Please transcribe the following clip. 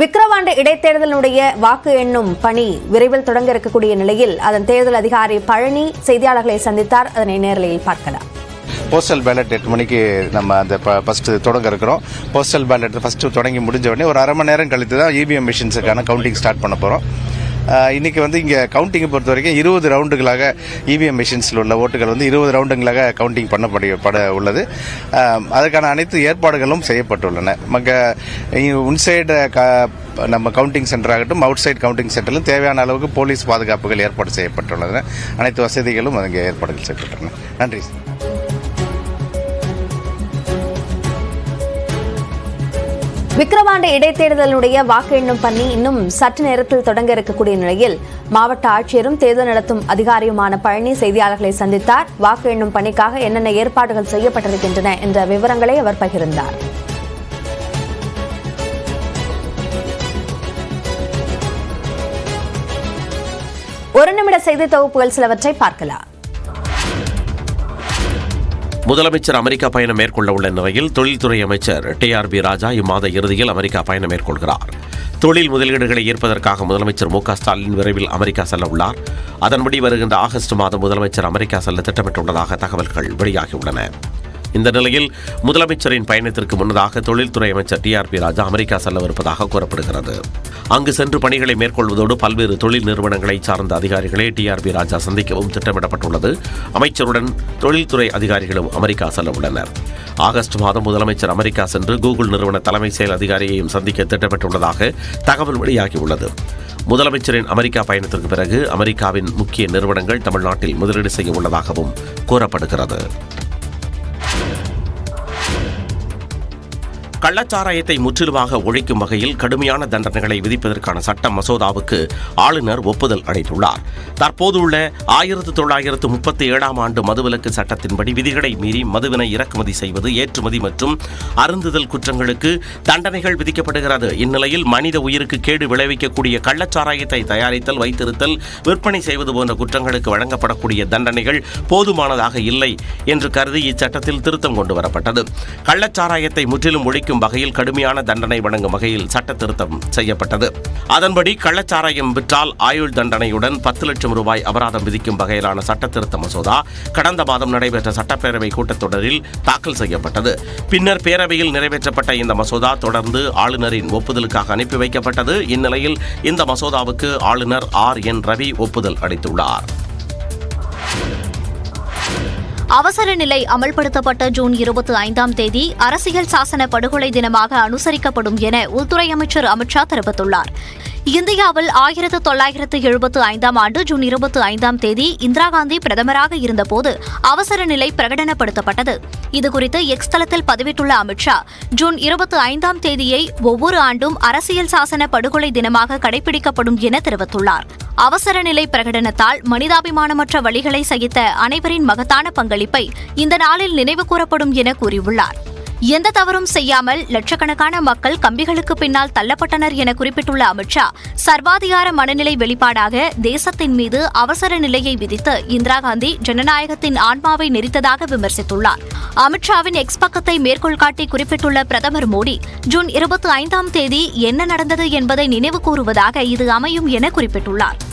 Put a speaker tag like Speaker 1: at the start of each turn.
Speaker 1: விக்கிரவாண்டி இடைத்தேர்தலினுடைய வாக்கு எண்ணும் பணி விரைவில் தொடங்க இருக்கக்கூடிய நிலையில் அதன் தேர்தல் அதிகாரி பழனி செய்தியாளர்களை சந்தித்தார். அதனை நேரலையில் பார்க்கலாம்.
Speaker 2: போஸ்டல் பேலட் எட்டு மணிக்கு நம்ம அந்த ஃபஸ்ட்டு தொடங்க இருக்கிறோம். போஸ்டல் பேலட் ஃபஸ்ட்டு தொடங்கி முடிஞ்ச உடனே ஒரு அரை மணி நேரம் கழித்து தான் இவிஎம் மிஷின்ஸுக்கான கவுண்டிங் ஸ்டார்ட் பண்ண போகிறோம் இன்னைக்கு வந்து இங்கே கவுண்டிங்கை பொறுத்த வரைக்கும் இருபது ரவுண்டுகளாக இவிஎம் மிஷின்ஸில் உள்ள ஓட்டுகள் வந்து இருபது ரவுண்டுகளாக கவுண்டிங் பண்ணப்பட பட உள்ளது. அதற்கான அனைத்து ஏற்பாடுகளும் செய்யப்பட்டுள்ளன. மக்க உன்சைடு நம்ம கவுண்டிங் சென்டர் ஆகட்டும் அவுட் சைடு கவுண்டிங் சென்டரிலும் தேவையான அளவுக்கு போலீஸ் பாதுகாப்புகள் ஏற்பாடு செய்யப்பட்டுள்ளன. அனைத்து வசதிகளும் அங்கே ஏற்பாடுகள் செய்யப்பட்டுள்ளன. நன்றி.
Speaker 1: விக்கிரவாண்ட இடைத்தேர்தலுடைய வாக்கு எண்ணும் பணி இன்னும் சற்று நேரத்தில் தொடங்க இருக்கக்கூடிய நிலையில் மாவட்ட ஆட்சியரும் தேர்தல் நடத்தும் அதிகாரியுமான பழனி செய்தியாளர்களை சந்தித்தார். வாக்கு எண்ணும் பணிக்காக என்னென்ன ஏற்பாடுகள் செய்யப்பட்டிருக்கின்றன என்ற விவரங்களை அவர் பகிர்ந்தார். ஒரு நிமிட செய்தி தொகுப்புகள் சிலவற்றை பார்க்கலாம்.
Speaker 3: முதலமைச்சர் அமெரிக்கா பயணம் மேற்கொள்ள உள்ள நிலையில் தொழில்துறை அமைச்சர் டி ஆர் பி ராஜா இம்மாத இறுதியில் அமெரிக்கா பயணம் மேற்கொள்கிறார். தொழில் முதலீடுகளை ஈர்ப்பதற்காக முதலமைச்சர் மு ஸ்டாலின் விரைவில் அமெரிக்கா செல்ல உள்ளார் அதன்படி வருகின்ற ஆகஸ்ட் மாதம் முதலமைச்சர் அமெரிக்கா செல்ல திட்டமிட்டுள்ளதாக தகவல்கள் வெளியாகியுள்ளன. இந்த நிலையில் முதலமைச்சரின் பயணத்திற்கு முன்னதாக தொழில்துறை அமைச்சர் T R B Raja America செல்லவிருப்பதாக கூறப்படுகிறது. அங்கு சென்று பணிகளை மேற்கொள்வதோடு பல்வேறு தொழில் நிறுவனங்களை சார்ந்த அதிகாரிகளை டிஆர்பி ராஜா சந்திக்கவும் திட்டமிடப்பட்டுள்ளது. அமைச்சருடன் தொழில்துறை அதிகாரிகளும் அமெரிக்கா செல்ல உள்ளனர் ஆகஸ்ட் மாதம் முதலமைச்சர் அமெரிக்கா சென்று கூகுள் நிறுவன தலைமை செயல் அதிகாரியையும் சந்திக்க திட்டமிட்டுள்ளதாக தகவல் வெளியாகியுள்ளது. முதலமைச்சரின் அமெரிக்கா பயணத்திற்கு பிறகு அமெரிக்காவின் முக்கிய நிறுவனங்கள் தமிழ்நாட்டில் முதலீடு செய்ய உள்ளதாகவும் கூறப்படுகிறது. கள்ளச்சாராயத்தை முற்றிலுமாக ஒழிக்கும் வகையில் கடுமையான தண்டனைகளை விதிப்பதற்கான சட்ட மசோதாவுக்கு ஆளுநர் ஒப்புதல் அளித்துள்ளார். தற்போதுள்ள ஆயிரத்து தொள்ளாயிரத்து முப்பத்தி ஏழாம் ஆண்டு மதுவிலக்கு சட்டத்தின்படி விதிகளை மீறி மதுவினை இறக்குமதி செய்வது ஏற்றுமதி மற்றும் அருந்துதல் குற்றங்களுக்கு தண்டனைகள் விதிக்கப்படுகிறது. இந்நிலையில் மனித உயிருக்கு கேடு விளைவிக்கக்கூடிய கள்ளச்சாராயத்தை தயாரித்தல் வைத்திருத்தல் விற்பனை செய்வது போன்ற குற்றங்களுக்கு வழங்கப்படக்கூடிய தண்டனைகள் போதுமானதாக இல்லை என்று கருதி இச்சட்டத்தில் திருத்தம் கொண்டு வரப்பட்டது. கள்ளச்சாராயத்தை முற்றிலும் ஒழிக்கும் வகையில் கடுமையான தண்டனை வழங்கும் வகையில் சட்ட திருத்தம் செய்யப்பட்டது. அதன்படி கள்ளச்சாராயம் விற்றால் ஆயுள் தண்டனையுடன் பத்து லட்சம் ரூபாய் அபராதம் விதிக்கும் வகையிலான சட்ட திருத்த மசோதா கடந்த மாதம் நடைபெற்ற சட்டப்பேரவை கூட்டத்தொடரில் தாக்கல் செய்யப்பட்டது. பின்னர் பேரவையில் நிறைவேற்றப்பட்ட இந்த மசோதா தொடர்ந்து ஆளுநரின் ஒப்புதலுக்காக அனுப்பி வைக்கப்பட்டது. இந்நிலையில் இந்த மசோதாவுக்கு ஆளுநர் ஆர் என் ரவி ஒப்புதல் அளித்துள்ளார்.
Speaker 4: அவசர நிலை அமல்படுத்தப்பட்ட ஜூன் இருபத்தி ஐந்தாம் தேதி அரசியல் சாசன படுகொலை தினமாக அனுசரிக்கப்படும் என உள்துறை அமைச்சர் அமித்ஷா தெரிவித்துள்ளார். இந்தியாவில் ஆயிரத்து தொள்ளாயிரத்து எழுபத்து ஐந்தாம் ஆண்டு ஜூன் இருபத்தி ஐந்தாம் தேதி இந்திரா காந்தி பிரதமராக இருந்தபோது அவசர நிலை பிரகடனப்படுத்தப்பட்டது. இதுகுறித்து எக்ஸ் தளத்தில் பதிவிட்டுள்ள அமித்ஷா ஜூன் இருபத்தி ஐந்தாம் தேதியை ஒவ்வொரு ஆண்டும் அரசியல் சாசன படுகொலை தினமாக கடைபிடிக்கப்படும் என தெரிவித்துள்ளார். அவசர நிலை பிரகடனத்தால் மனிதாபிமானமற்ற வழிகளை சகித்த அனைவரின் மகத்தான பங்களிப்பை இந்த நாளில் நினைவு கூறப்படும் என கூறியுள்ளார். எந்த தவறும் செய்யாமல் லட்சக்கணக்கான மக்கள் கம்பிகளுக்கு பின்னால் தள்ளப்பட்டனர் என குறிப்பிட்டுள்ள அமித்ஷா சர்வாதிகார மனநிலை வெளிப்பாடாக தேசத்தின் மீது அவசர நிலையை விதித்து இந்திரா காந்தி ஜனநாயகத்தின் ஆன்மாவை நெறித்ததாக விமர்சித்துள்ளார். அமித்ஷாவின் எக்ஸ் பக்கத்தை மேற்கோள் காட்டி குறிப்பிட்டுள்ள பிரதமர் மோடி ஜூன் இருபத்தி ஐந்தாம் தேதி என்ன நடந்தது என்பதை நினைவு கூறுவதாக இது அமையும் என குறிப்பிட்டுள்ளார்.